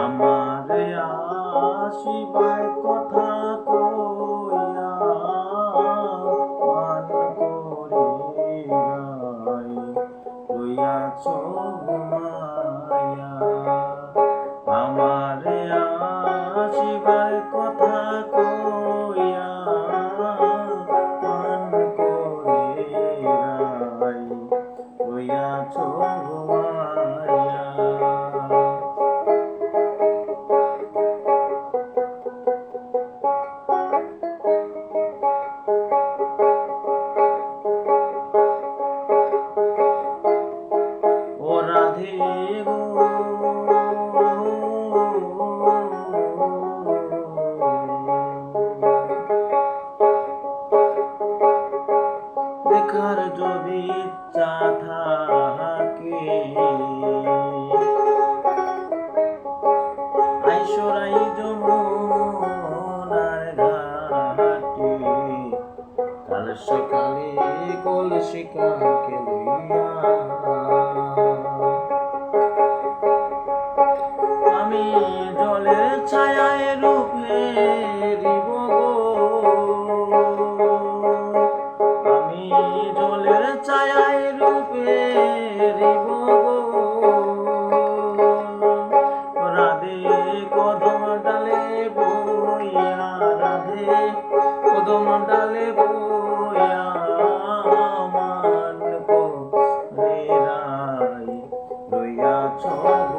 আমারে আসিবার রাধে গো দেখার যদি ইচ্ছা থাকে। আইসরাই যমুনার ঘাটে। কাল সকালে কলসি কাকে লইয়া ছায়ায় রূপে রিব আমি জলের ছায়ায় রূপে রিব রাধে কদম ডালে বইয়া, রাধে কদম ডালে বইয়া, মান রে রাই লইয়াছ ঘুমাইয়া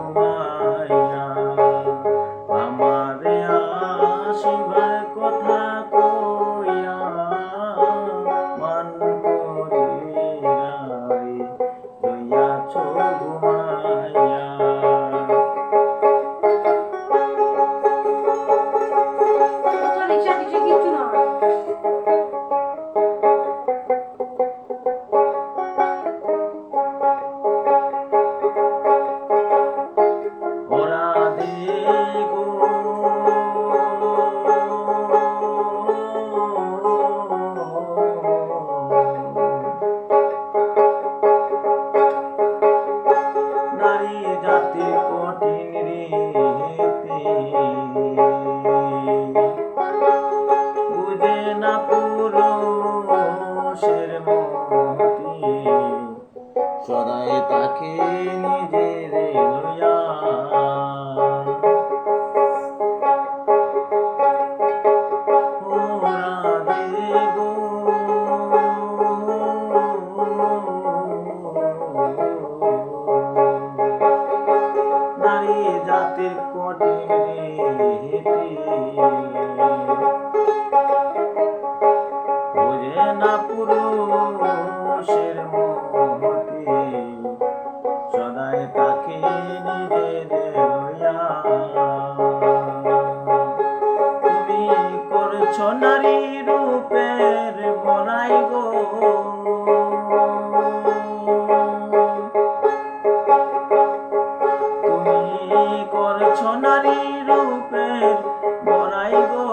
নারী রূপের বনাই গো। করছ নারী রূপের বনাই গো